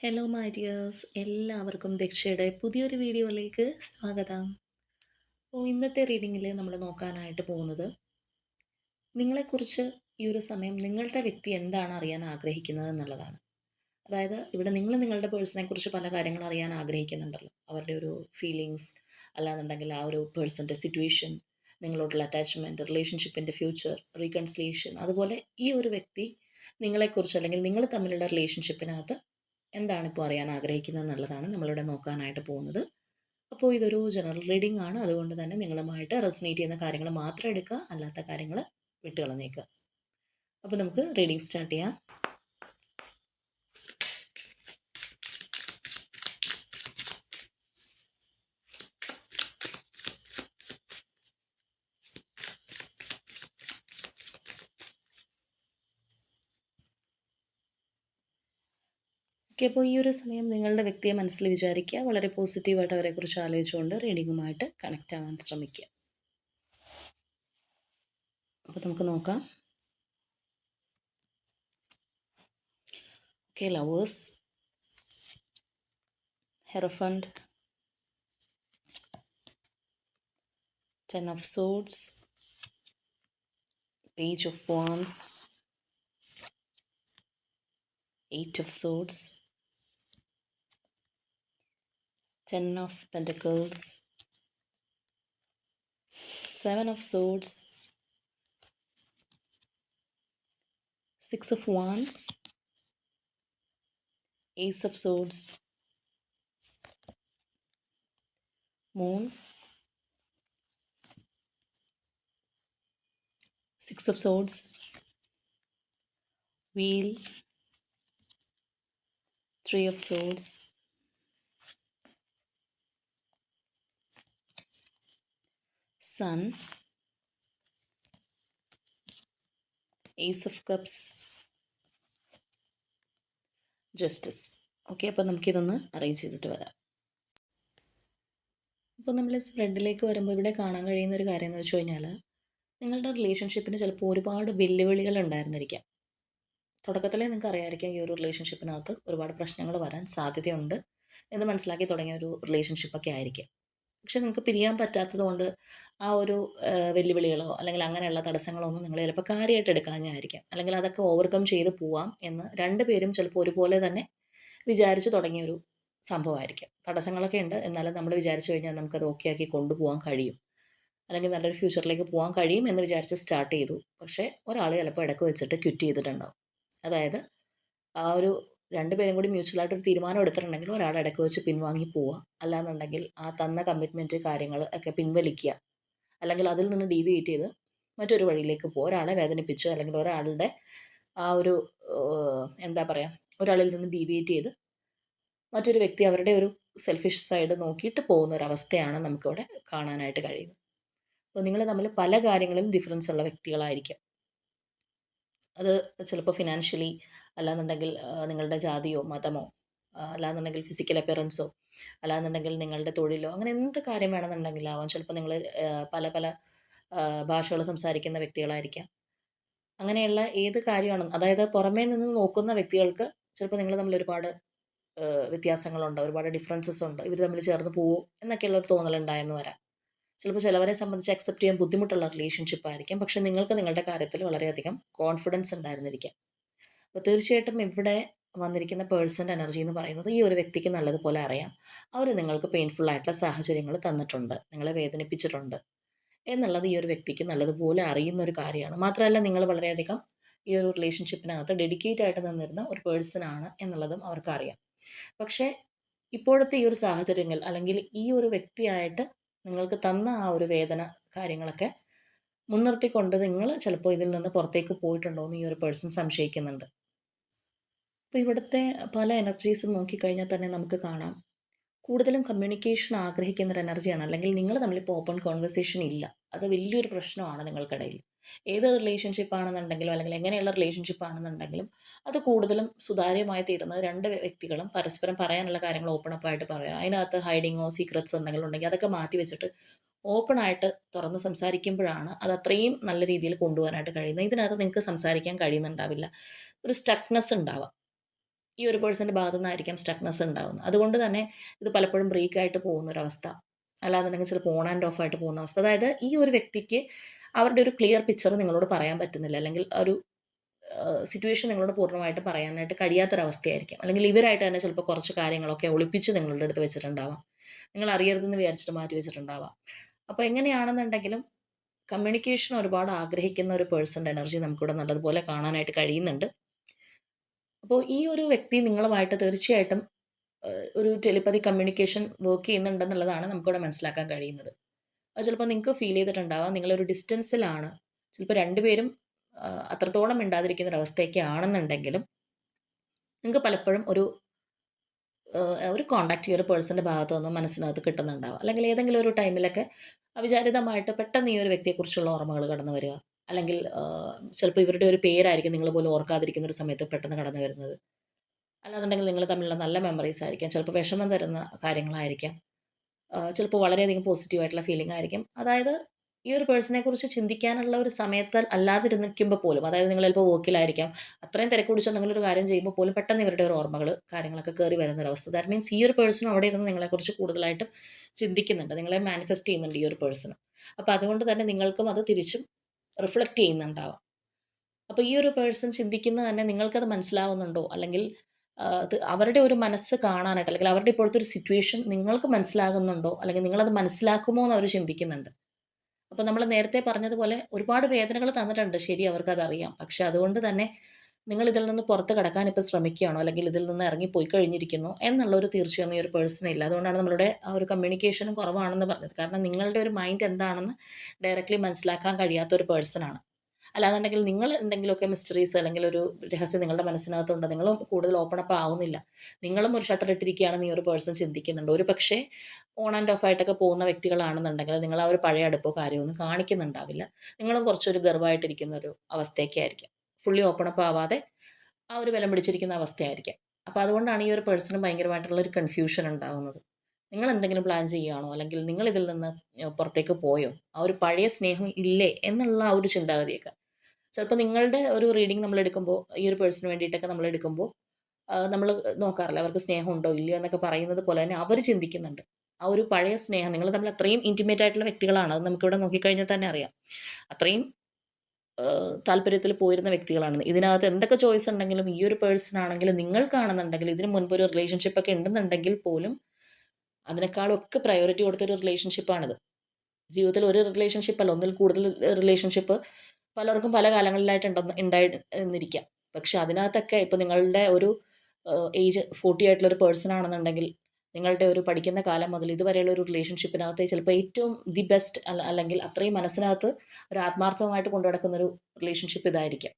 Hello my dears എല്ലാവർക്കും ദക്ഷയുടെ പുതിയൊരു വീഡിയോയിലേക്ക് സ്വാഗതം. അപ്പോൾ ഇന്നത്തെ റീഡിങ്ങിൽ നമ്മൾ നോക്കാനായിട്ട് പോകുന്നത് നിങ്ങളെക്കുറിച്ച് ഈ ഒരു സമയം നിങ്ങളുടെ വ്യക്തി എന്താണ് അറിയാൻ ആഗ്രഹിക്കുന്നത് എന്നുള്ളതാണ്. അതായത് ഇവിടെ നിങ്ങൾ നിങ്ങളുടെ പേഴ്സണെ കുറിച്ച് പല കാര്യങ്ങൾ അറിയാൻ ആഗ്രഹിക്കുന്നുണ്ടല്ലോ. അവരുടെ ഒരു ഫീലിങ്സ് അല്ലാന്നുണ്ടെങ്കിൽ ആ ഒരു പേഴ്സന്റെ സിറ്റുവേഷൻ നിങ്ങളോടുള്ള അറ്റാച്ച്മെന്റ് റിലേഷൻഷിപ്പിന്റെ ഫ്യൂച്ചർ റീകൺസിലേഷൻ അതുപോലെ ഈ ഒരു വ്യക്തി നിങ്ങളെക്കുറിച്ച് അല്ലെങ്കിൽ നിങ്ങൾ തമ്മിലുള്ള റിലേഷൻഷിപ്പിനകത്ത് എന്താണ് ഇപ്പോൾ അറിയാൻ ആഗ്രഹിക്കുന്നത് എന്നുള്ളതാണ് നമ്മളിവിടെ നോക്കാനായിട്ട് പോകുന്നത്. അപ്പോൾ ഇതൊരു ജനറൽ റീഡിംഗ് ആണ്. അതുകൊണ്ട് തന്നെ നിങ്ങളുമായിട്ട് റെസിനേറ്റ് ചെയ്യുന്ന കാര്യങ്ങൾ മാത്രം എടുക്കുക. അല്ലാത്ത കാര്യങ്ങൾ വിട്ടുകളഞ്ഞേക്കുക. അപ്പോൾ നമുക്ക് റീഡിംഗ് സ്റ്റാർട്ട് ചെയ്യാം. ഓക്കെ അപ്പോൾ ഈ ഒരു സമയം നിങ്ങളുടെ വ്യക്തിയെ മനസ്സിൽ വിചാരിക്കുക വളരെ പോസിറ്റീവായിട്ട് അവരെക്കുറിച്ച് ആലോചിച്ചുകൊണ്ട് റീഡിങ്ങുമായിട്ട് കണക്റ്റ് ആവാൻ ശ്രമിക്കുക. അപ്പോൾ നമുക്ക് നോക്കാം. Okay lovers hierophant ten of swords page of wands eight of swords. Ten of pentacles seven of swords six of wands ace of swords moon six of swords wheel three of swords sun ace of cups Justice. Okay അപ്പോൾ നമുക്കിതൊന്ന് arrange ചെയ്തിട്ട് വരാം. അപ്പോൾ നമ്മൾ സ്പ്രെഡിലേക്ക് വരുമ്പോൾ ഇവിടെ കാണാൻ കഴിയുന്ന ഒരു കാര്യം എന്ന് വെച്ച് കഴിഞ്ഞാൽ നിങ്ങളുടെ റിലേഷൻഷിപ്പിന് ചിലപ്പോൾ ഒരുപാട് വെല്ലുവിളികൾ ഉണ്ടായിരുന്നിരിക്കാം. തുടക്കത്തിലേ നിങ്ങൾക്ക് അറിയാമായിരിക്കാം ഈ ഒരു റിലേഷൻഷിപ്പിനകത്ത് ഒരുപാട് പ്രശ്നങ്ങൾ വരാൻ സാധ്യതയുണ്ട് എന്ന് മനസ്സിലാക്കി തുടങ്ങിയ ഒരു റിലേഷൻഷിപ്പൊക്കെ ആയിരിക്കും. പക്ഷെ നിങ്ങൾക്ക് പിരിയാൻ പറ്റാത്തത് കൊണ്ട് ആ ഒരു വെല്ലുവിളികളോ അല്ലെങ്കിൽ അങ്ങനെയുള്ള തടസ്സങ്ങളോ ഒന്നും നിങ്ങൾ ചിലപ്പോൾ കാര്യമായിട്ട് എടുക്കാഞ്ഞായിരിക്കാം. അല്ലെങ്കിൽ അതൊക്കെ ഓവർകം ചെയ്ത് പോവാം എന്ന് രണ്ട് പേരും ചിലപ്പോൾ ഒരുപോലെ തന്നെ വിചാരിച്ച് തുടങ്ങിയ ഒരു സംഭവമായിരിക്കാം. തടസ്സങ്ങളൊക്കെ ഉണ്ട്. എന്നാലും നമ്മൾ വിചാരിച്ചു കഴിഞ്ഞാൽ നമുക്കത് ഓക്കെ ആക്കി കൊണ്ടുപോകാൻ കഴിയും. അല്ലെങ്കിൽ നല്ലൊരു ഫ്യൂച്ചറിലേക്ക് പോകാൻ കഴിയും എന്ന് വിചാരിച്ച് സ്റ്റാർട്ട് ചെയ്തു. പക്ഷേ ഒരാൾ ചിലപ്പോൾ ഇടയ്ക്ക് വെച്ചിട്ട് ക്വിറ്റ് ചെയ്തിട്ടുണ്ടാവും. അതായത് ആ ഒരു രണ്ടുപേരും കൂടി മ്യൂച്വൽ ആയിട്ട് ഒരു തീരുമാനം എടുത്തിട്ടുണ്ടെങ്കിൽ ഒരാൾ ഇടയ്ക്ക് വെച്ച് പിൻവാങ്ങി പോവുക. അല്ലാന്നുണ്ടെങ്കിൽ ആ തന്ന കമ്മിറ്റ്മെന്റ് കാര്യങ്ങൾ ഒക്കെ പിൻവലിക്കുക. അല്ലെങ്കിൽ അതിൽ നിന്ന് ഡീവിയേറ്റ് ചെയ്ത് മറ്റൊരു വഴിയിലേക്ക് പോകുക ഒരാളെ വേദനിപ്പിച്ച് അല്ലെങ്കിൽ ഒരാളുടെ ആ ഒരു എന്താ പറയുക ഒരാളിൽ നിന്ന് ഡീവിയേറ്റ് ചെയ്ത് മറ്റൊരു വ്യക്തി അവരുടെ ഒരു സെൽഫിഷ് സൈഡ് നോക്കിയിട്ട് പോകുന്ന ഒരു അവസ്ഥയാണ് നമുക്കിവിടെ കാണാനായിട്ട് കഴിയുന്നത്. അപ്പോൾ നിങ്ങൾ തമ്മിൽ പല കാര്യങ്ങളിലും ഡിഫറൻസ് ഉള്ള വ്യക്തികളായിരിക്കും. അത് ചിലപ്പോൾ ഫിനാൻഷ്യലി അല്ലാന്നുണ്ടെങ്കിൽ നിങ്ങളുടെ ജാതിയോ മതമോ അല്ലാന്നുണ്ടെങ്കിൽ ഫിസിക്കൽ അപ്പിയറൻസോ അല്ലാന്നുണ്ടെങ്കിൽ നിങ്ങളുടെ തൊഴിലോ അങ്ങനെ എന്ത് കാര്യം വേണമെന്നുണ്ടെങ്കിൽ ആവാം. ചിലപ്പോൾ നിങ്ങൾ പല പല ഭാഷകൾ സംസാരിക്കുന്ന വ്യക്തികളായിരിക്കാം. അങ്ങനെയുള്ള ഏത് കാര്യമാണ് അതായത് പുറമേ നിന്ന് നോക്കുന്ന വ്യക്തികൾക്ക് ചിലപ്പോൾ നിങ്ങൾ തമ്മിൽ ഒരുപാട് വ്യത്യാസങ്ങളുണ്ട് ഒരുപാട് ഡിഫറൻസസ് ഉണ്ട്. ഇവർ തമ്മിൽ ചേർന്ന് പോവോ എന്നൊക്കെയുള്ള ഒരു തോന്നലുണ്ടായെന്ന് വരാം. ചിലപ്പോൾ ചിലവരെ സംബന്ധിച്ച് അക്സെപ്റ്റ് ചെയ്യാൻ ബുദ്ധിമുട്ടുള്ള റിലേഷൻഷിപ്പ് ആയിരിക്കും. പക്ഷെ നിങ്ങൾക്ക് നിങ്ങളുടെ കാര്യത്തിൽ വളരെയധികം കോൺഫിഡൻസ് ഉണ്ടായിരുന്നിരിക്കാം. അപ്പോൾ തീർച്ചയായിട്ടും ഇവിടെ വന്നിരിക്കുന്ന പേഴ്സന്റെ എനർജി എന്ന് പറയുന്നത് ഈ ഒരു വ്യക്തിക്ക് നല്ലതുപോലെ അറിയാം. അവർ നിങ്ങൾക്ക് പെയിൻഫുൾ ആയിട്ടുള്ള സാഹചര്യങ്ങൾ തന്നിട്ടുണ്ട്. നിങ്ങളെ വേദനിപ്പിച്ചിട്ടുണ്ട്. എന്നുള്ളത് ഈ ഒരു വ്യക്തിക്ക് നല്ലതുപോലെ അറിയുന്ന ഒരു കാര്യമാണ്. മാത്രമല്ല നിങ്ങൾ വളരെയധികം ഈ ഒരു റിലേഷൻഷിപ്പിനകത്ത് ഡെഡിക്കേറ്റ് ആയിട്ട് നിന്നിരുന്ന ഒരു പേഴ്സൺ ആണ് എന്നുള്ളതും അവർക്കറിയാം. പക്ഷേ ഇപ്പോഴത്തെ ഈ ഒരു സാഹചര്യങ്ങൾ അല്ലെങ്കിൽ ഈ ഒരു വ്യക്തിയായിട്ട് നിങ്ങൾക്ക് തന്ന ആ ഒരു വേദന കാര്യങ്ങളൊക്കെ മുൻനിർത്തിക്കൊണ്ട് നിങ്ങൾ ചിലപ്പോൾ ഇതിൽ നിന്ന് പുറത്തേക്ക് പോയിട്ടുണ്ടോ എന്ന് ഈ ഒരു പേഴ്സൺ സംശയിക്കുന്നുണ്ട്. അപ്പോൾ ഇവിടുത്തെ പല എനർജീസും നോക്കിക്കഴിഞ്ഞാൽ തന്നെ നമുക്ക് കാണാം. കൂടുതലും കമ്മ്യൂണിക്കേഷൻ ആഗ്രഹിക്കുന്ന ഒരു എനർജിയാണ് അല്ലെങ്കിൽ നിങ്ങൾ തമ്മിലിപ്പോൾ ഓപ്പൺ കോൺവെർസേഷൻ ഇല്ല. അത് വലിയൊരു പ്രശ്നമാണ് നിങ്ങൾക്കിടയിൽ. ഏത് റിലേഷൻഷിപ്പ് ആണെന്നുണ്ടെങ്കിലും അല്ലെങ്കിൽ എങ്ങനെയുള്ള റിലേഷൻഷിപ്പ് ആണെന്നുണ്ടെങ്കിലും അത് കൂടുതലും സുതാര്യമായി തീരുന്നത് രണ്ട് വ്യക്തികളും പരസ്പരം പറയാനുള്ള കാര്യങ്ങൾ ഓപ്പൺ അപ്പ് ആയിട്ട് പറയുക അതിനകത്ത് ഹൈഡിങ്ങോ സീക്രറ്റ്സോ എന്തെങ്കിലും ഉണ്ടെങ്കിൽ അതൊക്കെ മാറ്റി വെച്ചിട്ട് ഓപ്പൺ ആയിട്ട് തുറന്ന് സംസാരിക്കുമ്പോഴാണ് അത് അത്രയും നല്ല രീതിയിൽ കൊണ്ടുപോകാനായിട്ട് കഴിയുന്നത്. ഇതിനകത്ത് നിങ്ങൾക്ക് സംസാരിക്കാൻ കഴിയുന്നുണ്ടാവില്ല. ഒരു സ്റ്റക്നെസ് ഉണ്ടാവാം. ഈ ഒരു പേഴ്സന്റെ ഭാഗത്തു നിന്നായിരിക്കാം സ്റ്റക്നെസ് ഉണ്ടാകുന്നത് അതുകൊണ്ട് തന്നെ ഇത് പലപ്പോഴും ബ്രേക്ക് ആയിട്ട് പോകുന്ന ബ്രേക്കായിട്ട് പോകുന്നൊരവസ്ഥ അല്ലാന്നുണ്ടെങ്കിൽ ചിലപ്പോൾ ഓൺ ആൻഡ് ഓഫ് ആയിട്ട് പോകുന്ന അവസ്ഥ. അതായത് ഈ ഒരു വ്യക്തിക്ക് അവരുടെ ഒരു ക്ലിയർ പിക്ചർ നിങ്ങളോട് പറയാൻ പറ്റുന്നില്ല. അല്ലെങ്കിൽ ഒരു സിറ്റുവേഷൻ നിങ്ങളോട് പൂർണമായിട്ട് പറയാനായിട്ട് കഴിയാത്തൊരവസ്ഥയായിരിക്കും. അല്ലെങ്കിൽ ഇവരായിട്ട് തന്നെ ചിലപ്പോൾ കുറച്ച് കാര്യങ്ങളൊക്കെ ഒളിപ്പിച്ച് നിങ്ങളുടെ അടുത്ത് വെച്ചിട്ടുണ്ടാവാം. നിങ്ങൾ അറിയരുതെന്ന് വിചാരിച്ചിട്ട് മാറ്റി വെച്ചിട്ടുണ്ടാവാം. അപ്പോൾ എങ്ങനെയാണെന്നുണ്ടെങ്കിലും കമ്മ്യൂണിക്കേഷൻ ഒരുപാട് ആഗ്രഹിക്കുന്ന ഒരു പേഴ്സന്റെ എനർജി നമുക്കിവിടെ നല്ലതുപോലെ കാണാനായിട്ട് കഴിയുന്നുണ്ട്. അപ്പോൾ ഈ ഒരു വ്യക്തി നിങ്ങളുമായിട്ട് തീർച്ചയായിട്ടും ഒരു ടെലിപ്പതി കമ്മ്യൂണിക്കേഷൻ വർക്ക് ചെയ്യുന്നുണ്ടെന്നുള്ളതാണ് നമുക്കിവിടെ മനസ്സിലാക്കാൻ കഴിയുന്നത്. അത് ചിലപ്പോൾ നിങ്ങൾക്ക് ഫീൽ ചെയ്തിട്ടുണ്ടാവാം. നിങ്ങളൊരു ഡിസ്റ്റൻസിലാണ് ചിലപ്പോൾ രണ്ടുപേരും അത്രത്തോളം മിണ്ടാതിരിക്കുന്ന ഒരവസ്ഥയൊക്കെ ആണെന്നുണ്ടെങ്കിലും നിങ്ങൾക്ക് പലപ്പോഴും ഒരു ഒരു കോണ്ടാക്ട് ഈ ഒരു പേഴ്സന്റെ ഭാഗത്ത് നിന്ന് മനസ്സിനകത്ത് കിട്ടുന്നുണ്ടാവുക അല്ലെങ്കിൽ ഏതെങ്കിലും ഒരു ടൈമിലൊക്കെ അവിചാരിതമായിട്ട് പെട്ടെന്ന് ഈ ഒരു വ്യക്തിയെക്കുറിച്ചുള്ള ഓർമ്മകൾ കടന്നു വരിക. അല്ലെങ്കിൽ ചിലപ്പോൾ ഇവരുടെ ഒരു പേരായിരിക്കും നിങ്ങൾ പോലും ഓർക്കാതിരിക്കുന്ന ഒരു സമയത്ത് പെട്ടെന്ന് കടന്നു വരുന്നത്. അല്ലാന്നുണ്ടെങ്കിൽ നിങ്ങൾ തമ്മിലുള്ള നല്ല മെമ്മറീസ് ആയിരിക്കാം. ചിലപ്പോൾ വിഷമം തരുന്ന കാര്യങ്ങളായിരിക്കാം. ചിലപ്പോൾ വളരെയധികം പോസിറ്റീവായിട്ടുള്ള ഫീലിംഗ് ആയിരിക്കും. അതായത് ഈ ഒരു പേഴ്സണെ കുറിച്ച് ചിന്തിക്കാനുള്ള ഒരു സമയത്ത് അല്ലാതിരുന്നിരിക്കുമ്പോൾ പോലും അതായത് നിങ്ങൾ ചിലപ്പോൾ വർക്കിലായിരിക്കാം അത്രയും തിരക്ക് പിടിച്ച് നിങ്ങളൊരു കാര്യം ചെയ്യുമ്പോൾ പോലും പെട്ടെന്ന് ഇവരുടെ ഒരു ഓർമ്മകൾ കാര്യങ്ങളൊക്കെ കയറി വരുന്ന ഒരു അവസ്ഥ. ദാറ്റ് മീൻസ് ഈ ഒരു പേഴ്സൺ അവിടെ ഇരുന്ന് നിങ്ങളെക്കുറിച്ച് കൂടുതലായിട്ടും ചിന്തിക്കുന്നുണ്ട് നിങ്ങളെ മാനിഫെസ്റ്റ് ചെയ്യുന്നുണ്ട് ഈ ഒരു പേഴ്സൺ അപ്പോൾ അതുകൊണ്ട് തന്നെ നിങ്ങൾക്കും അത് തിരിച്ചും റിഫ്ലക്റ്റ് ചെയ്യുന്നുണ്ടാവാം. അപ്പോൾ ഈ ഒരു പേഴ്സൺ ചിന്തിക്കുന്നത് തന്നെ നിങ്ങൾക്കത് മനസ്സിലാവുന്നുണ്ടോ? അല്ലെങ്കിൽ അവരുടെ ഒരു മനസ്സ് കാണാനായിട്ട് അല്ലെങ്കിൽ അവരുടെ ഇപ്പോഴത്തെ ഒരു സിറ്റുവേഷൻ നിങ്ങൾക്ക് മനസ്സിലാകുന്നുണ്ടോ? അല്ലെങ്കിൽ നിങ്ങളത് മനസ്സിലാക്കുമോ എന്ന് അവർ ചിന്തിക്കുന്നുണ്ട്. അപ്പോൾ നമ്മൾ നേരത്തെ പറഞ്ഞതുപോലെ ഒരുപാട് വേദനകൾ തന്നിട്ടുണ്ട്. ശരി അവർക്ക് അറിയാം പക്ഷെ അതുകൊണ്ട് തന്നെ നിങ്ങൾ ഇതിൽ നിന്ന് പുറത്ത് കടക്കാൻ ഇപ്പോൾ ശ്രമിക്കുകയാണോ? അല്ലെങ്കിൽ ഇതിൽ നിന്ന് ഇറങ്ങി പോയി കഴിഞ്ഞിരിക്കുന്നു എന്നുള്ളൊരു തീർച്ചയൊന്നും ഈ ഒരു പേഴ്സൺ ഇല്ല. അതുകൊണ്ടാണ് നമ്മളുടെ ആ ഒരു കമ്മ്യൂണിക്കേഷനും കുറവാണെന്ന് പറഞ്ഞത്. കാരണം നിങ്ങളുടെ ഒരു മൈൻഡ് എന്താണെന്ന് ഡയറക്റ്റ്ലി മനസ്സിലാക്കാൻ കഴിയാത്ത ഒരു പേഴ്സണാണ് അല്ലാന്നുണ്ടെങ്കിൽ നിങ്ങൾ എന്തെങ്കിലുമൊക്കെ മിസ്റ്ററീസ് അല്ലെങ്കിൽ ഒരു രഹസ്യം നിങ്ങളുടെ മനസ്സിനകത്തുണ്ട് നിങ്ങൾ കൂടുതൽ ഓപ്പൺ അപ്പ് ആവുന്നില്ല. നിങ്ങളും ഒരു ഷട്ടർ ഇട്ടിരിക്കുകയാണെന്ന് ഈ ഒരു പേഴ്സൺ ചിന്തിക്കുന്നുണ്ട്. ഒരു പക്ഷേ ഓൺ ആൻഡ് ഓഫ് ആയിട്ടൊക്കെ പോകുന്ന വ്യക്തികളാണെന്നുണ്ടെങ്കിൽ നിങ്ങൾ ആ ഒരു പഴയ അടുപ്പോ കാര്യമൊന്നും കാണിക്കുന്നുണ്ടാവില്ല. നിങ്ങളും കുറച്ചൊരു ഗർവമായിട്ടിരിക്കുന്ന ഒരു അവസ്ഥയൊക്കെ ആയിരിക്കാം ഫുള്ളി ഓപ്പൺ അപ്പ് ആവാതെ ആ ഒരു ബലം പിടിച്ചിരിക്കുന്ന അവസ്ഥയായിരിക്കാം. അപ്പോൾ അതുകൊണ്ടാണ് ഈ ഒരു പേഴ്സണ് ഭയങ്കരമായിട്ടുള്ള ഒരു കൺഫ്യൂഷൻ ഉണ്ടാകുന്നത് നിങ്ങൾ എന്തെങ്കിലും പ്ലാൻ ചെയ്യുകയാണോ? അല്ലെങ്കിൽ നിങ്ങൾ ഇതിൽ നിന്ന് പുറത്തേക്ക് പോയോ? ആ ഒരു പഴയ സ്നേഹം ഇല്ലേ? എന്നുള്ള ആ ഒരു ചിന്താഗതിയൊക്കെ. ചിലപ്പോൾ നിങ്ങളുടെ ഒരു റീഡിങ് നമ്മൾ എടുക്കുമ്പോൾ ഈ ഒരു പേഴ്സണിന് വേണ്ടിയിട്ടൊക്കെ നമ്മൾ എടുക്കുമ്പോൾ നമ്മൾ നോക്കാറില്ല? അവർക്ക് സ്നേഹം ഉണ്ടോ ഇല്ലയോ എന്നൊക്കെ പറയുന്നത് പോലെ തന്നെ അവർ ചിന്തിക്കുന്നുണ്ട്. ആ ഒരു പഴയ സ്നേഹം നിങ്ങൾ തമ്മിൽ അത്രയും ഇന്റിമേറ്റ് ആയിട്ടുള്ള വ്യക്തികളാണ്. അത് നമുക്കിവിടെ നോക്കിക്കഴിഞ്ഞാൽ തന്നെ അറിയാം. അത്രയും താല്പര്യത്തിൽ പോയിരുന്ന വ്യക്തികളാണ്. ഇതിനകത്ത് എന്തൊക്കെ ചോയ്സ് ഉണ്ടെങ്കിലും ഈ ഒരു പേഴ്സൺ ആണെങ്കിലും നിങ്ങൾ കാണുന്നുണ്ടെങ്കിൽ ഇതിന് മുൻപ് ഒരു റിലേഷൻഷിപ്പ് ഒക്കെ ഉണ്ടെന്നുണ്ടെങ്കിൽ പോലും അതിനേക്കാളൊക്കെ പ്രയോറിറ്റി കൊടുത്തൊരു റിലേഷൻഷിപ്പാണിത് ജീവിതത്തിൽ ഒരു റിലേഷൻഷിപ്പ് അല്ല. ഒന്നിൽ കൂടുതൽ റിലേഷൻഷിപ്പ് പലർക്കും പല കാലങ്ങളിലായിട്ട് ഉണ്ടെന്ന് ഉണ്ടായിരുന്നിരിക്കാം പക്ഷെ അതിനകത്തൊക്കെ ഇപ്പോൾ നിങ്ങളുടെ ഒരു ഏജ് ഫോർട്ടി ആയിട്ടുള്ള ഒരു പേഴ്സൺ ആണെന്നുണ്ടെങ്കിൽ നിങ്ങളുടെ ഒരു പഠിക്കുന്ന കാലം മുതൽ ഇതുവരെയുള്ള ഒരു റിലേഷൻഷിപ്പിനകത്ത് ചിലപ്പോൾ ഏറ്റവും ദി ബെസ്റ്റ് അല്ല അല്ലെങ്കിൽ അത്രയും മനസ്സിനകത്ത് ഒരു ആത്മാർത്ഥമായിട്ട് കൊണ്ടു നടക്കുന്ന ഒരു റിലേഷൻഷിപ്പ് ഇതായിരിക്കാം.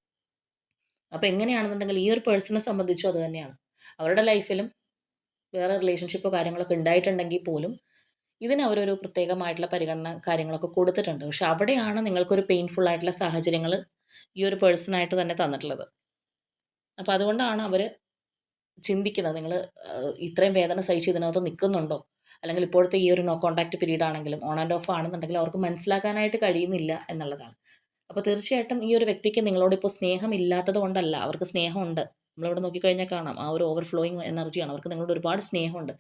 അപ്പോൾ എങ്ങനെയാണെന്നുണ്ടെങ്കിൽ ഈ ഒരു പേഴ്സണെ സംബന്ധിച്ചും അത് തന്നെയാണ്. അവരുടെ ലൈഫിലും വേറെ റിലേഷൻഷിപ്പോ കാര്യങ്ങളൊക്കെ ഉണ്ടായിട്ടുണ്ടെങ്കിൽ പോലും ഇതിന് അവരൊരു പ്രത്യേകമായിട്ടുള്ള പരിഗണന കാര്യങ്ങളൊക്കെ കൊടുത്തിട്ടുണ്ട്. പക്ഷെ അവിടെയാണ് നിങ്ങൾക്കൊരു പെയിൻഫുൾ ആയിട്ടുള്ള സാഹചര്യങ്ങൾ ഈ ഒരു പേഴ്സണായിട്ട് തന്നെ തന്നിട്ടുള്ളത്. അപ്പോൾ അതുകൊണ്ടാണ് അവർ ചിന്തിക്കുന്നത് നിങ്ങൾ ഇത്രയും വേദന സഹിച്ച് ഇതിനകത്ത് നിൽക്കുന്നുണ്ടോ? അല്ലെങ്കിൽ ഇപ്പോഴത്തെ ഈ ഒരു നോ കോൺടാക്ട് പീരീഡ് ആണെങ്കിലും ഓൺ ആൻഡ് ഓഫ് ആണെന്നുണ്ടെങ്കിൽ അവർക്ക് മനസ്സിലാക്കാനായിട്ട് കഴിയുന്നില്ല എന്നുള്ളതാണ്. അപ്പോൾ തീർച്ചയായിട്ടും ഈ ഒരു വ്യക്തിക്ക് നിങ്ങളോട് ഇപ്പോൾ സ്നേഹം ഇല്ലാത്തത് കൊണ്ടല്ല അവർക്ക് സ്നേഹമുണ്ട്. നമ്മളിവിടെ നോക്കിക്കഴിഞ്ഞാൽ കാണാം ആ ഒരു ഓവർഫ്ലോയിങ് എനർജിയാണ് അവർക്ക് നിങ്ങളോട് ഒരുപാട് സ്നേഹമുണ്ട്.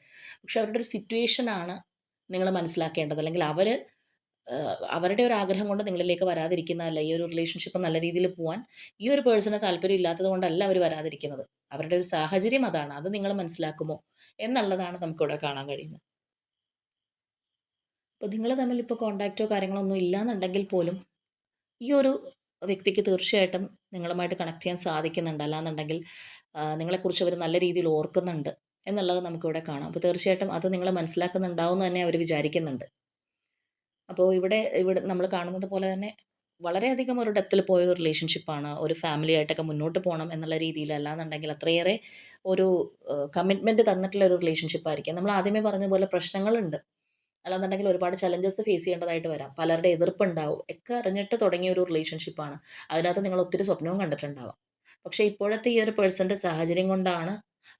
പക്ഷെ അവരുടെ ഒരു സിറ്റുവേഷനാണ് നിങ്ങൾ മനസ്സിലാക്കേണ്ടത്. അല്ലെങ്കിൽ അവർ അവരുടെ ഒരു ആഗ്രഹം കൊണ്ട് നിങ്ങളിലേക്ക് വരാതിരിക്കുന്നതല്ല ഈ ഒരു റിലേഷൻഷിപ്പ് നല്ല രീതിയിൽ പോകാൻ ഈ ഒരു പേഴ്സണെ താല്പര്യം ഇല്ലാത്തത് കൊണ്ടല്ല അവർ വരാതിരിക്കുന്നത്. അവരുടെ ഒരു സാഹചര്യം അതാണ്. അത് നിങ്ങൾ മനസ്സിലാക്കുമോ എന്നുള്ളതാണ് നമുക്കിവിടെ കാണാൻ കഴിയുന്നത്. അപ്പോൾ നിങ്ങൾ തമ്മിൽ ഇപ്പോൾ കോണ്ടാക്റ്റോ കാര്യങ്ങളോ ഒന്നും ഇല്ലാന്നുണ്ടെങ്കിൽ പോലും ഈ ഒരു വ്യക്തിക്ക് തീർച്ചയായിട്ടും നിങ്ങളുമായിട്ട് കണക്ട് ചെയ്യാൻ സാധിക്കുന്നുണ്ട്. അല്ലാന്നുണ്ടെങ്കിൽ നിങ്ങളെക്കുറിച്ച് അവർ നല്ല രീതിയിൽ ഓർക്കുന്നുണ്ട്. എന്നുള്ളത് നമുക്കിവിടെ കാണാം. അപ്പോൾ തീർച്ചയായിട്ടും അത് നിങ്ങൾ മനസ്സിലാക്കുന്നുണ്ടാവും എന്ന് തന്നെ അവർ വിചാരിക്കുന്നുണ്ട്. അപ്പോൾ ഇവിടെ ഇവിടെ നമ്മൾ കാണുന്നത് പോലെ തന്നെ വളരെയധികം ഒരു ഡെപ്തിൽ പോയ ഒരു റിലേഷൻഷിപ്പാണ് ഒരു ഫാമിലി ആയിട്ടൊക്കെ മുന്നോട്ട് പോകണം എന്നുള്ള രീതിയിലല്ല എന്നുണ്ടെങ്കിൽ അത്രയേറെ ഒരു കമ്മിറ്റ്മെന്റ് തന്നിട്ടുള്ള ഒരു റിലേഷൻഷിപ്പ് ആയിരിക്കും. നമ്മൾ ആദ്യമേ പറഞ്ഞ പോലെ പ്രശ്നങ്ങളുണ്ട്. അല്ലാന്നുണ്ടെങ്കിൽ ഒരുപാട് ചലഞ്ചസ് ഫേസ് ചെയ്യേണ്ടതായിട്ട് വരാം. പലരുടെ എതിർപ്പുണ്ടാവും. ഒക്കെ അറിഞ്ഞിട്ട് തുടങ്ങിയ ഒരു റിലേഷൻഷിപ്പാണ് അതിനകത്ത് നിങ്ങൾ ഒത്തിരി സ്വപ്നവും കണ്ടിട്ടുണ്ടാവാം. പക്ഷേ ഇപ്പോഴത്തെ ഈ ഒരു പേഴ്സന്റെ സാഹചര്യം കൊണ്ടാണ്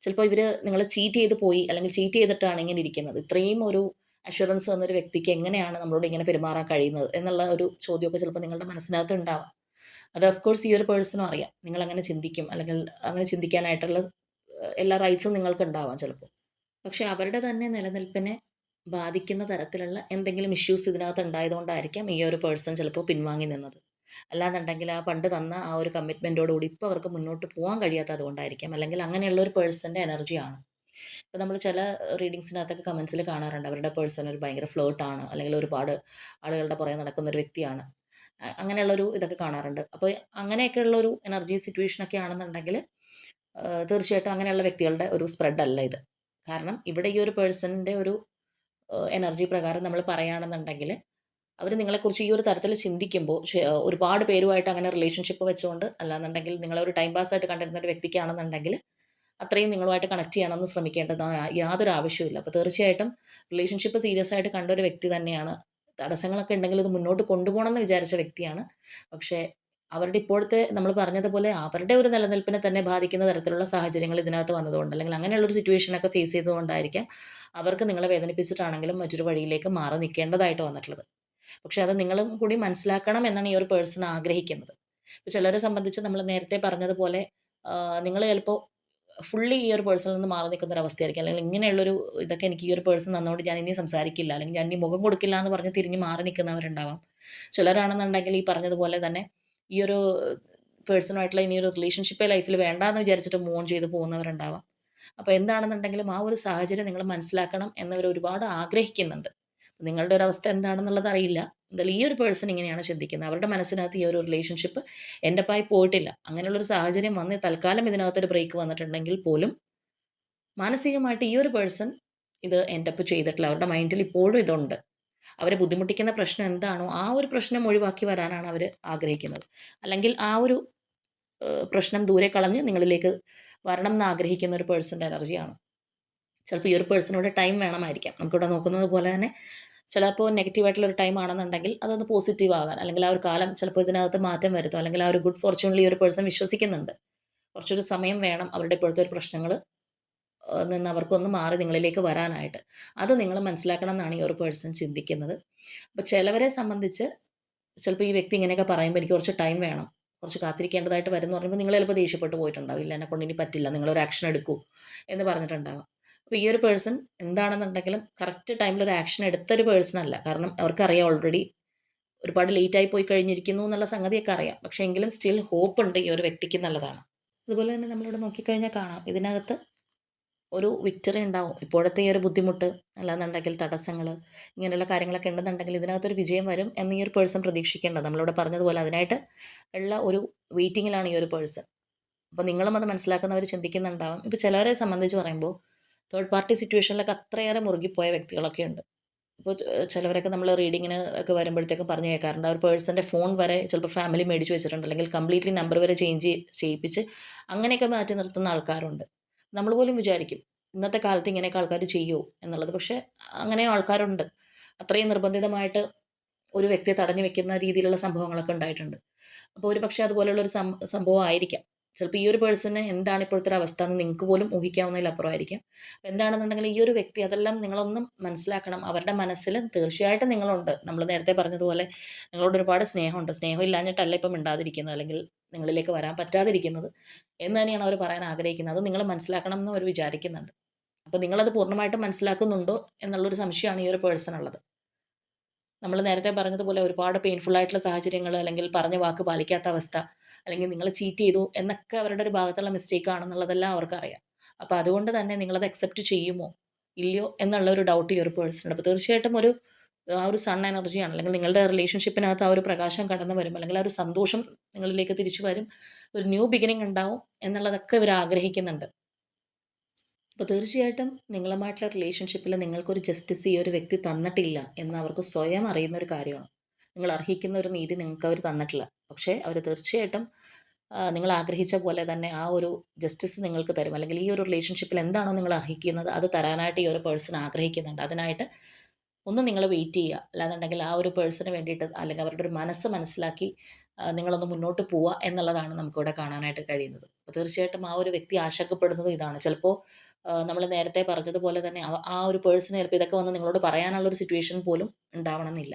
ചിലപ്പോൾ ഇവർ നിങ്ങൾ ചീറ്റ് ചെയ്ത് പോയി അല്ലെങ്കിൽ ചീറ്റ് ചെയ്തിട്ടാണ് ഇങ്ങനെ ഇരിക്കുന്നത്. ഇത്രയും ഒരു അഷുറൻസ് തന്നൊരു വ്യക്തിക്ക് എങ്ങനെയാണ് നമ്മളോട് ഇങ്ങനെ പെരുമാറാൻ കഴിയുന്നത് എന്നുള്ള ഒരു ചോദ്യമൊക്കെ ചിലപ്പോൾ നിങ്ങളുടെ മനസ്സിനകത്ത് ഉണ്ടാവാം. അത് ഓഫ് കോഴ്സ് ഈ ഒരു പേഴ്സണും അറിയാം. നിങ്ങൾ അങ്ങനെ ചിന്തിക്കും. അല്ലെങ്കിൽ അങ്ങനെ ചിന്തിക്കാനായിട്ടുള്ള എല്ലാ റൈറ്റ്സും നിങ്ങൾക്ക് ഉണ്ടാവാം ചിലപ്പോൾ പക്ഷേ അവരുടെ തന്നെ നിലനിൽപ്പിനെ ബാധിക്കുന്ന തരത്തിലുള്ള എന്തെങ്കിലും ഇഷ്യൂസ് ഇതിനകത്ത് ഉണ്ടായതുകൊണ്ടായിരിക്കാം ഈ ഒരു പേഴ്സൺ ചിലപ്പോൾ പിൻവാങ്ങി നിന്നത്. അല്ലാന്നുണ്ടെങ്കിൽ ആ പണ്ട് തന്ന ആ ഒരു കമ്മിറ്റ്മെന്റോടുകൂടി ഇപ്പോൾ അവർക്ക് മുന്നോട്ട് പോകാൻ കഴിയാത്തത് കൊണ്ടായിരിക്കാം. അല്ലെങ്കിൽ അങ്ങനെയുള്ള ഒരു പേഴ്സന്റെ എനർജിയാണ് ഇപ്പോൾ നമ്മൾ ചില റീഡിങ്സിനകത്തൊക്കെ കമൻസിൽ കാണാറുണ്ട്. അവരുടെ പേഴ്സൺ ഒരു ഭയങ്കര ആണ്. അല്ലെങ്കിൽ ഒരുപാട് ആളുകളുടെ പുറകെ നടക്കുന്ന ഒരു വ്യക്തിയാണ്. അങ്ങനെയുള്ള അങ്ങനെയുള്ളൊരു ഇതൊക്കെ കാണാറുണ്ട്. അപ്പോൾ അങ്ങനെയൊക്കെയുള്ളൊരു എനർജി സിറ്റുവേഷനൊക്കെ ആണെന്നുണ്ടെങ്കിൽ തീർച്ചയായിട്ടും അങ്ങനെയുള്ള വ്യക്തികളുടെ ഒരു സ്പ്രെഡ് അല്ല ഇത്. കാരണം ഇവിടെ ഈ ഒരു പേഴ്സണിന്റെ ഒരു എനർജി പ്രകാരം നമ്മൾ പറയുകയാണെന്നുണ്ടെങ്കിൽ അവർ നിങ്ങളെക്കുറിച്ച് ഈ ഒരു തരത്തിൽ ചിന്തിക്കുമ്പോൾ ഒരുപാട് പേരുമായിട്ട് അങ്ങനെ റിലേഷൻഷിപ്പ് വെച്ചുകൊണ്ട് അല്ലാന്നുണ്ടെങ്കിൽ നിങ്ങളെ ഒരു ടൈം പാസ് ആയിട്ട് കണ്ടിരുന്ന ഒരു വ്യക്തിക്കാണെന്നുണ്ടെങ്കിൽ അത്രയും നിങ്ങളുമായിട്ട് കണക്ട് ചെയ്യാനൊന്നും ശ്രമിക്കേണ്ടത് യാതൊരു ആവശ്യമില്ല അപ്പോൾ തീർച്ചയായിട്ടും റിലേഷൻഷിപ്പ് സീരിയസ് ആയിട്ട് കണ്ട ഒരു വ്യക്തി തന്നെയാണ്. തടസ്സങ്ങളൊക്കെ ഉണ്ടെങ്കിൽ ഇത് മുന്നോട്ട് കൊണ്ടുപോകണം എന്ന് വിചാരിച്ച വ്യക്തിയാണ്. പക്ഷേ അവരുടെ ഇപ്പോഴത്തെ നമ്മൾ പറഞ്ഞതുപോലെ അവരുടെ ഒരു നിലനിൽപ്പിനെ തന്നെ ബാധിക്കുന്ന തരത്തിലുള്ള സാഹചര്യങ്ങൾ ഇതിനകത്ത് വന്നതുകൊണ്ട് അല്ലെങ്കിൽ അങ്ങനെയുള്ളൊരു സിറ്റുവേഷനൊക്കെ ഫേസ് ചെയ്തുകൊണ്ടായിരിക്കാം അവർക്ക് നിങ്ങളെ വേദനിപ്പിച്ചിട്ടാണെങ്കിലും മറ്റൊരു വഴിയിലേക്ക് മാറി നിൽക്കേണ്ടതായിട്ട് വന്നിട്ടുള്ളത്. പക്ഷെ അത് നിങ്ങളും കൂടി മനസ്സിലാക്കണം എന്നാണ് ഈ ഒരു പേഴ്സൺ ആഗ്രഹിക്കുന്നത്. ഇപ്പോൾ ചിലരെ സംബന്ധിച്ച് നമ്മൾ നേരത്തെ പറഞ്ഞതുപോലെ നിങ്ങൾ ചിലപ്പോൾ ഫുള്ളി ഈ ഒരു പേഴ്സണിൽ നിന്ന് മാറി നിൽക്കുന്ന ഒരു അവസ്ഥയായിരിക്കും. അല്ലെങ്കിൽ ഇങ്ങനെയുള്ളൊരു ഇതൊക്കെ എനിക്ക് ഈ ഒരു പേഴ്സൺ തന്നുകൊണ്ട് ഞാൻ ഇനി സംസാരിക്കില്ല. അല്ലെങ്കിൽ ഞാൻ ഇനി മുഖം കൊടുക്കില്ല എന്ന് പറഞ്ഞ് തിരിഞ്ഞ് മാറി നിൽക്കുന്നവരുണ്ടാവാം. ചിലരാണെന്നുണ്ടെങ്കിൽ ഈ പറഞ്ഞതുപോലെ തന്നെ ഈ ഒരു പേഴ്സണുമായിട്ടുള്ള ഇനി ഒരു റിലേഷൻഷിപ്പ് ലൈഫിൽ വേണ്ടാന്ന് വിചാരിച്ചിട്ട് മൂൺ ചെയ്ത് പോകുന്നവരുണ്ടാവാം. അപ്പോൾ എന്താണെന്നുണ്ടെങ്കിലും ആ ഒരു സാഹചര്യം നിങ്ങൾ മനസ്സിലാക്കണം എന്നവർ ഒരുപാട് ആഗ്രഹിക്കുന്നുണ്ട്. നിങ്ങളുടെ ഒരു അവസ്ഥ എന്താണെന്നുള്ളത് അറിയില്ല. എന്തായാലും ഈ ഒരു പേഴ്സൺ ഇങ്ങനെയാണ് ചിന്തിക്കുന്നത്. അവരുടെ മനസ്സിനകത്ത് ഈ ഒരു റിലേഷൻഷിപ്പ് എന്റെ പായി പോയിട്ടില്ല. അങ്ങനെയുള്ളൊരു സാഹചര്യം വന്ന് തൽക്കാലം ഇതിനകത്തൊരു ബ്രേക്ക് വന്നിട്ടുണ്ടെങ്കിൽ പോലും മാനസികമായിട്ട് ഈ ഒരു പേഴ്സൺ ഇത് എന്റെ അപ്പ് ചെയ്തിട്ടില്ല. അവരുടെ മൈൻഡിൽ ഇപ്പോഴും ഇതുണ്ട്. അവരെ ബുദ്ധിമുട്ടിക്കുന്ന പ്രശ്നം എന്താണോ ആ ഒരു പ്രശ്നം ഒഴിവാക്കി വരാനാണ് അവർ ആഗ്രഹിക്കുന്നത്. അല്ലെങ്കിൽ ആ ഒരു പ്രശ്നം ദൂരെ കളഞ്ഞ് നിങ്ങളിലേക്ക് വരണം എന്ന് ആഗ്രഹിക്കുന്ന ഒരു പേഴ്സന്റെ എനർജിയാണ് ചിലപ്പോൾ ഈ ഒരു പേഴ്സണോട് ടൈം വേണമായിരിക്കാം. നമുക്കിവിടെ നോക്കുന്നത് പോലെ തന്നെ ചിലപ്പോൾ നെഗറ്റീവ് ആയിട്ടുള്ള ഒരു ടൈം ആണെന്നുണ്ടെങ്കിൽ അതൊന്ന് പോസിറ്റീവ് ആകാൻ അല്ലെങ്കിൽ ആ ഒരു കാലം ചിലപ്പോൾ ഇതിനകത്ത് മാറ്റം വരുത്തും അല്ലെങ്കിൽ ആ ഒരു ഗുഡ് ഫോർച്യൂണിൽ ഈ ഒരു പേഴ്സൺ വിശ്വസിക്കുന്നുണ്ട്. കുറച്ചൊരു സമയം വേണം അവരുടെ ഇപ്പോഴത്തെ ഒരു പ്രശ്നങ്ങൾ നിന്ന് അവർക്കൊന്ന് മാറി നിങ്ങളിലേക്ക് വരാനായിട്ട്. അത് നിങ്ങൾ മനസ്സിലാക്കണം എന്നാണ് ഈ ഒരു പേഴ്സൺ ചിന്തിക്കുന്നത്. അപ്പോൾ ചിലവരെ സംബന്ധിച്ച് ചിലപ്പോൾ ഈ വ്യക്തി ഇങ്ങനെയൊക്കെ പറയുമ്പോൾ എനിക്ക് കുറച്ച് ടൈം വേണം കുറച്ച് കാത്തിരിക്കേണ്ടതായിട്ട് വരുമെന്ന് പറയുമ്പോൾ നിങ്ങൾ ചിലപ്പോൾ ദേഷ്യപ്പെട്ട് പോയിട്ടുണ്ടാവും. ഇല്ല എന്നെ കൊണ്ട് ഇനി പറ്റില്ല നിങ്ങളൊരു ആക്ഷൻ എടുക്കൂ എന്ന് പറഞ്ഞിട്ടുണ്ടാവും. അപ്പോൾ ഈ ഒരു പേഴ്സൺ എന്താണെന്നുണ്ടെങ്കിലും കറക്റ്റ് ടൈമിൽ ഒരു ആക്ഷൻ എടുത്തൊരു പേഴ്സൺ അല്ല. കാരണം അവർക്കറിയാം ഓൾറെഡി ഒരുപാട് ലേറ്റ് ആയി പോയി കഴിഞ്ഞിരിക്കുന്നു എന്നുള്ള സംഗതിയൊക്കെ അറിയാം. പക്ഷേ എങ്കിലും സ്റ്റിൽ ഹോപ്പ് ഉണ്ട് ഈ ഒരു വ്യക്തിക്ക് നല്ലതാണ്. അതുപോലെ തന്നെ നമ്മളിവിടെ നോക്കിക്കഴിഞ്ഞാൽ കാണാം. ഇതിനകത്ത് ഒരു വിക്ടറി ഉണ്ടാവും. ഇപ്പോഴത്തെ ഈ ഒരു ബുദ്ധിമുട്ട് അല്ലാന്നുണ്ടെങ്കിൽ തടസ്സങ്ങൾ ഇങ്ങനെയുള്ള കാര്യങ്ങളൊക്കെ ഉണ്ടെന്നുണ്ടെങ്കിൽ ഇതിനകത്തൊരു വിജയം വരും എന്ന് ഈ ഒരു പേഴ്സൺ പ്രതീക്ഷിക്കേണ്ടത് നമ്മളിവിടെ പറഞ്ഞതുപോലെ അതിനായിട്ട് ഉള്ള ഒരു വെയിറ്റിങ്ങിലാണ് ഈ ഒരു പേഴ്സൺ അപ്പോൾ നിങ്ങളും അത് മനസ്സിലാക്കുന്നവർ ചിന്തിക്കുന്നുണ്ടാവും. ഇപ്പോൾ ചിലവരെ സംബന്ധിച്ച് പറയുമ്പോൾ തേർഡ് പാർട്ടി സിറ്റുവേഷനിലൊക്കെ അത്രയേറെ മുറുകിപ്പോയ വ്യക്തികളൊക്കെ ഉണ്ട്. ഇപ്പോൾ ചിലവരൊക്കെ നമ്മൾ റീഡിങ്ങിന് ഒക്കെ വരുമ്പോഴത്തേക്കും പറഞ്ഞു കേൾക്കാറുണ്ട് ആ ഒരു പേഴ്സന്റെ ഫോൺ വരെ ചിലപ്പോൾ ഫാമിലി മേടിച്ച് വെച്ചിട്ടുണ്ട്. അല്ലെങ്കിൽ കംപ്ലീറ്റ്ലി നമ്പർ വരെ ചേഞ്ച് ചെയ്യിപ്പിച്ച് അങ്ങനെയൊക്കെ മാറ്റി നിർത്തുന്ന ആൾക്കാരുണ്ട്. നമ്മൾ പോലും വിചാരിക്കും ഇന്നത്തെ കാലത്ത് ഇങ്ങനെയൊക്കെ ആൾക്കാർ ചെയ്യുമോ എന്നുള്ളത്. പക്ഷേ അങ്ങനെ ആൾക്കാരുണ്ട്. അത്രയും നിർബന്ധിതമായിട്ട് ഒരു വ്യക്തിയെ തടഞ്ഞു വെക്കുന്ന രീതിയിലുള്ള സംഭവങ്ങളൊക്കെ ഉണ്ടായിട്ടുണ്ട്. അപ്പോൾ ഒരു പക്ഷേ അതുപോലെയുള്ള ഒരു സംഭവം ആയിരിക്കാം. ചിലപ്പോൾ ഈ ഒരു പേഴ്സണ് എന്താണ് ഇപ്പോഴത്തെ ഒരു അവസ്ഥ എന്ന് നിങ്ങൾക്ക് പോലും ഊഹിക്കാവുന്നതിലപ്പുറമായിരിക്കും അപ്പോൾ എന്താണെന്നുണ്ടെങ്കിൽ ഈ ഒരു വ്യക്തി അതെല്ലാം നിങ്ങളൊന്നും മനസ്സിലാക്കണം. അവരുടെ മനസ്സിൽ തീർച്ചയായിട്ടും നിങ്ങളുണ്ട്. നമ്മൾ നേരത്തെ പറഞ്ഞതുപോലെ നിങ്ങളോട് ഒരുപാട് സ്നേഹമുണ്ട്. സ്നേഹം ഇല്ലാഞ്ഞിട്ടല്ല ഇപ്പം മിണ്ടാതിരിക്കുന്നത് അല്ലെങ്കിൽ നിങ്ങളിലേക്ക് വരാൻ പറ്റാതിരിക്കുന്നത് എന്ന് തന്നെയാണ് അവർ പറയാൻ ആഗ്രഹിക്കുന്നത്. അത് നിങ്ങൾ മനസ്സിലാക്കണം എന്ന് അവർ വിചാരിക്കുന്നുണ്ട്. അപ്പോൾ നിങ്ങളത് പൂർണമായിട്ടും മനസ്സിലാക്കുന്നുണ്ടോ എന്നുള്ളൊരു സംശയമാണ് ഈ ഒരു പേഴ്സൺ ഉള്ളത് നമ്മൾ നേരത്തെ പറഞ്ഞതുപോലെ ഒരുപാട് പെയിൻഫുൾ ആയിട്ടുള്ള സാഹചര്യങ്ങൾ അല്ലെങ്കിൽ പറഞ്ഞ വാക്ക് പാലിക്കാത്ത അവസ്ഥ അല്ലെങ്കിൽ നിങ്ങൾ ചീറ്റ് ചെയ്തു എന്നൊക്കെ അവരുടെ ഒരു ഭാഗത്തുള്ള മിസ്റ്റേക്ക് ആണെന്നുള്ളതെല്ലാം അവർക്കറിയാം. അപ്പോൾ അതുകൊണ്ട് തന്നെ നിങ്ങളത് അക്സെപ്റ്റ് ചെയ്യുമോ? ഇല്ലയോ എന്നുള്ള ഒരു ഡൗട്ട് ഈ ഒരു പേഴ്സണുണ്ട് അപ്പോൾ തീർച്ചയായിട്ടും ഒരു ആ ഒരു സൺ എനർജിയാണ് അല്ലെങ്കിൽ നിങ്ങളുടെ റിലേഷൻഷിപ്പിനകത്ത് ആ ഒരു പ്രകാശം കടന്നു വരും. അല്ലെങ്കിൽ ആ ഒരു സന്തോഷം നിങ്ങളിലേക്ക് തിരിച്ചു വരും. ഒരു ന്യൂ ബിഗിനിങ് ഉണ്ടാവും എന്നുള്ളതൊക്കെ ഇവർ ആഗ്രഹിക്കുന്നുണ്ട്. അപ്പോൾ തീർച്ചയായിട്ടും നിങ്ങളുമായിട്ടുള്ള റിലേഷൻഷിപ്പിൽ നിങ്ങൾക്കൊരു ജസ്റ്റിസ് ഈ ഒരു വ്യക്തി തന്നിട്ടില്ല എന്ന് അവർക്ക് സ്വയം അറിയുന്ന ഒരു കാര്യമാണ്. നിങ്ങൾ അർഹിക്കുന്ന ഒരു നീതി നിങ്ങൾക്ക് അവർ തന്നിട്ടില്ല. പക്ഷേ അവർ തീർച്ചയായിട്ടും നിങ്ങൾ ആഗ്രഹിച്ച പോലെ തന്നെ ആ ഒരു ജസ്റ്റിസ് നിങ്ങൾക്ക് തരും. അല്ലെങ്കിൽ ഈ ഒരു റിലേഷൻഷിപ്പിൽ എന്താണോ നിങ്ങൾ അർഹിക്കുന്നത് അത് തരാനായിട്ട് ഈ ഒരു പേഴ്സൺ ആഗ്രഹിക്കുന്നുണ്ട്. അതിനായിട്ട് ഒന്ന് നിങ്ങൾ വെയിറ്റ് ചെയ്യുക. അല്ലാന്നുണ്ടെങ്കിൽ ആ ഒരു പേഴ്സണിന് വേണ്ടിയിട്ട് അല്ലെങ്കിൽ അവരുടെ ഒരു മനസ്സ് മനസ്സിലാക്കി നിങ്ങളൊന്ന് മുന്നോട്ട് പോവുക എന്നുള്ളതാണ് നമുക്കിവിടെ കാണാനായിട്ട് കഴിയുന്നത്. അപ്പോൾ തീർച്ചയായിട്ടും ആ ഒരു വ്യക്തി ആശങ്കപ്പെടുന്നത് ഇതാണ്. ചിലപ്പോൾ നമ്മൾ നേരത്തെ പറഞ്ഞതുപോലെ തന്നെ ആ ഒരു പേഴ്സൺ ചിലപ്പോൾ ഇതൊക്കെ വന്ന് നിങ്ങളോട് പറയാനുള്ളൊരു സിറ്റുവേഷൻ പോലും ഉണ്ടാവണമെന്നില്ല.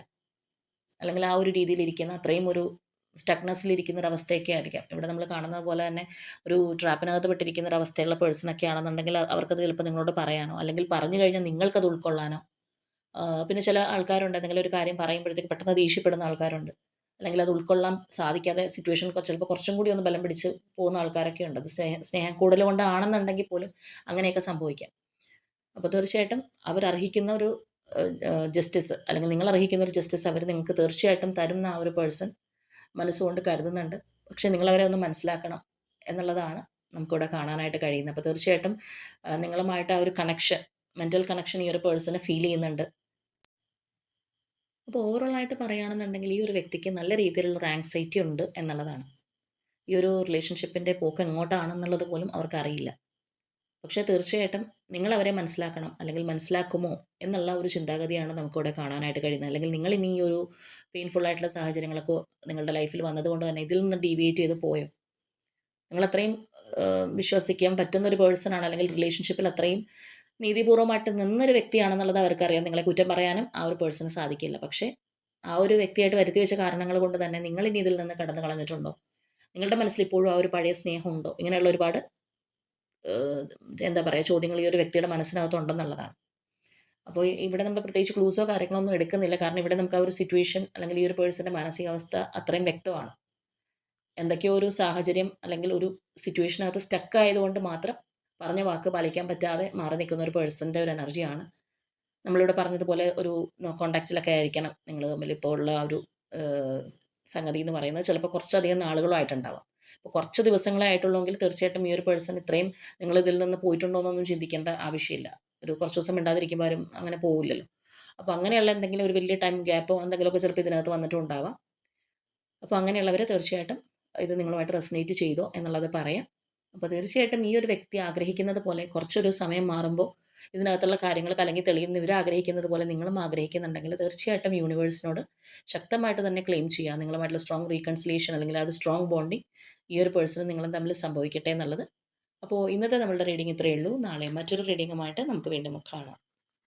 അല്ലെങ്കിൽ ആ ഒരു രീതിയിൽ ഇരിക്കുന്ന അത്രയും ഒരു സ്റ്റക്നെസ്സിലിരിക്കുന്ന ഒരു അവസ്ഥയൊക്കെ ആയിരിക്കാം. ഇവിടെ നമ്മൾ കാണുന്നത് പോലെ തന്നെ ഒരു ട്രാപ്പിനകത്ത് പെട്ടിരിക്കുന്ന ഒരു അവസ്ഥയുള്ള പേഴ്സണൊക്കെ ആണെന്നുണ്ടെങ്കിൽ അവർക്കത് ചിലപ്പോൾ നിങ്ങളോട് പറയാനോ അല്ലെങ്കിൽ പറഞ്ഞു കഴിഞ്ഞാൽ നിങ്ങൾക്കത് ഉൾക്കൊള്ളാനോ. പിന്നെ ചില ആൾക്കാരുണ്ട് എന്തെങ്കിലും ഒരു കാര്യം പറയുമ്പോഴത്തേക്ക് പെട്ടെന്ന് ദേഷ്യപ്പെടുന്ന ആൾക്കാരുണ്ട്. അല്ലെങ്കിൽ അത് ഉൾക്കൊള്ളാൻ സാധിക്കാതെ സിറ്റുവേഷൻ ചിലപ്പോൾ കുറച്ചും കൂടി ഒന്ന് ബലം പിടിച്ച് പോകുന്ന ആൾക്കാരൊക്കെ ഉണ്ട്. അത് സ്നേഹ സ്നേഹം കൂടുതൽ കൊണ്ടാണെന്നുണ്ടെങ്കിൽ പോലും അങ്ങനെയൊക്കെ സംഭവിക്കാം. അപ്പോൾ തീർച്ചയായിട്ടും അവർ അർഹിക്കുന്ന ഒരു ജസ്റ്റിസ് അല്ലെങ്കിൽ നിങ്ങൾ അർഹിക്കുന്ന ഒരു ജസ്റ്റിസ് അവർ നിങ്ങൾക്ക് തീർച്ചയായിട്ടും തരുന്ന ആ ഒരു പേഴ്സൺ മനസ്സുകൊണ്ട് കരുതുന്നുണ്ട്. പക്ഷേ നിങ്ങളവരെ ഒന്ന് മനസ്സിലാക്കണം എന്നുള്ളതാണ് നമുക്കിവിടെ കാണാനായിട്ട് കഴിയുന്നത്. അപ്പോൾ തീർച്ചയായിട്ടും നിങ്ങളുമായിട്ട് ആ ഒരു കണക്ഷൻ മെന്റൽ കണക്ഷൻ ഈ ഒരു പേഴ്സണ് ഫീൽ ചെയ്യുന്നുണ്ട്. അപ്പോൾ ഓവറോൾ ആയിട്ട് പറയുകയാണെന്നുണ്ടെങ്കിൽ ഈ ഒരു വ്യക്തിക്ക് നല്ല രീതിയിലുള്ള ആങ്സൈറ്റി ഉണ്ട് എന്നുള്ളതാണ്. ഈ ഒരു റിലേഷൻഷിപ്പിന്റെ പോക്ക് എങ്ങോട്ടാണെന്നുള്ളത് പോലും അവർക്ക് അറിയില്ല. പക്ഷേ തീർച്ചയായിട്ടും നിങ്ങൾ അവരെ മനസ്സിലാക്കണം അല്ലെങ്കിൽ മനസ്സിലാക്കുമോ എന്നുള്ള ഒരു ചിന്താഗതിയാണ് നമുക്കിവിടെ കാണാനായിട്ട് കഴിയുന്നത്. അല്ലെങ്കിൽ നിങ്ങൾ ഇനി ഈ ഒരു പെയിൻഫുൾ ആയിട്ടുള്ള സാഹചര്യങ്ങളൊക്കെ നിങ്ങളുടെ ലൈഫിൽ വന്നതുകൊണ്ട് തന്നെ ഇതിൽ നിന്ന് ഡീവിയേറ്റ് ചെയ്ത് പോയോ? നിങ്ങൾ അത്രയും വിശ്വസിക്കാൻ പറ്റുന്ന ഒരു പേഴ്സൺ ആണ് അല്ലെങ്കിൽ റിലേഷൻഷിപ്പിൽ അത്രയും നീതിപൂർവമായിട്ട് നിന്നൊരു വ്യക്തിയാണെന്നുള്ളത് അവർക്കറിയാം. നിങ്ങളെ കുറ്റം പറയാനും ആ ഒരു പേഴ്സണ് സാധിക്കില്ല. പക്ഷേ ആ ഒരു വ്യക്തിയായിട്ട് വരുത്തി വെച്ച കാരണങ്ങൾ കൊണ്ട് തന്നെ നിങ്ങൾ ഇനി ഇതിൽ നിന്ന് കടന്നു കളഞ്ഞിട്ടുണ്ടോ? നിങ്ങളുടെ മനസ്സിൽ ഇപ്പോഴും ആ ഒരു പഴയ സ്നേഹമുണ്ടോ ഇങ്ങനെയുള്ള ഒരുപാട് എന്താ പറയുക ചോദ്യങ്ങൾ ഈ ഒരു വ്യക്തിയുടെ മനസ്സിനകത്ത് ഉണ്ടെന്നുള്ളതാണ് അപ്പോൾ ഇവിടെ നമ്മൾ പ്രത്യേകിച്ച് ക്ലൂസോ കാര്യങ്ങളോ ഒന്നും എടുക്കുന്നില്ല. കാരണം ഇവിടെ നമുക്ക് ആ ഒരു സിറ്റുവേഷൻ അല്ലെങ്കിൽ ഈ ഒരു പേഴ്സന്റെ മാനസികാവസ്ഥ അത്രയും വ്യക്തമാണ്. എന്തൊക്കെയോ ഒരു സാഹചര്യം അല്ലെങ്കിൽ ഒരു സിറ്റുവേഷനകത്ത് സ്റ്റക്ക് ആയതുകൊണ്ട് മാത്രം പറഞ്ഞ വാക്ക് പാലിക്കാൻ പറ്റാതെ മാറി നിൽക്കുന്ന ഒരു പേഴ്സന്റെ ഒരു എനർജിയാണ് നമ്മളിവിടെ പറഞ്ഞതുപോലെ ഒരു കോണ്ടാക്റ്റിലൊക്കെ ആയിരിക്കണം. നിങ്ങൾ തമ്മിൽ ഇപ്പോൾ ഉള്ള ഒരു സംഗതി എന്ന് പറയുന്നത്. ചിലപ്പോൾ കുറച്ചധികം നാളുകളായിട്ടുണ്ടാവാം. അപ്പോൾ കുറച്ച് ദിവസങ്ങളെ തീർച്ചയായിട്ടും ഈ ഒരു പേഴ്സൺ ഇത്രയും നിങ്ങൾ ഇതിൽ നിന്ന് പോയിട്ടുണ്ടോ എന്നൊന്നും ചിന്തിക്കേണ്ട ആവശ്യമില്ല. ഒരു കുറച്ച് ദിവസം മിണ്ടാതിരിക്കുമ്പോൾ ആരും അങ്ങനെ പോവില്ലല്ലോ. അപ്പോൾ അങ്ങനെയുള്ള എന്തെങ്കിലും ഒരു വലിയ ടൈം ഗ്യാപ്പോ എന്തെങ്കിലുമൊക്കെ ചിലപ്പോൾ ഇതിനകത്ത് വന്നിട്ടുണ്ടാവാം. അപ്പോൾ അങ്ങനെയുള്ളവരെ തീർച്ചയായിട്ടും ഇത് നിങ്ങളുമായിട്ട് റെസനേറ്റ് ചെയ്തോ എന്നുള്ളത് പറയാം. അപ്പോൾ തീർച്ചയായിട്ടും ഈ ഒരു വ്യക്തി ആഗ്രഹിക്കുന്നത് പോലെ കുറച്ചൊരു സമയം മാറുമ്പോൾ ഇതിനകത്തുള്ള കാര്യങ്ങൾ കലങ്ങി തെളിയുന്ന ഇവർ ആഗ്രഹിക്കുന്നത് പോലെ നിങ്ങളും ആഗ്രഹിക്കുന്നുണ്ടെങ്കിൽ തീർച്ചയായിട്ടും യൂണിവേഴ്സിനോട് ശക്തമായിട്ട് തന്നെ ക്ലെയിം ചെയ്യുക. നിങ്ങളുമായിട്ടുള്ള സ്ട്രോങ് റീകൺസിലേഷൻ അല്ലെങ്കിൽ ഒരു സ്ട്രോങ് ബോണ്ടിങ് ഈ ഒരു പേഴ്സണും നിങ്ങളും തമ്മിൽ സംഭവിക്കട്ടെ എന്നുള്ളത്. അപ്പോൾ ഇന്നത്തെ നമ്മളുടെ റീഡിംഗ് ഇത്രയേ ഉള്ളൂ. നാളെ മറ്റൊരു റീഡിങ്ങുമായിട്ട് നമുക്ക് വീണ്ടും കാണാം.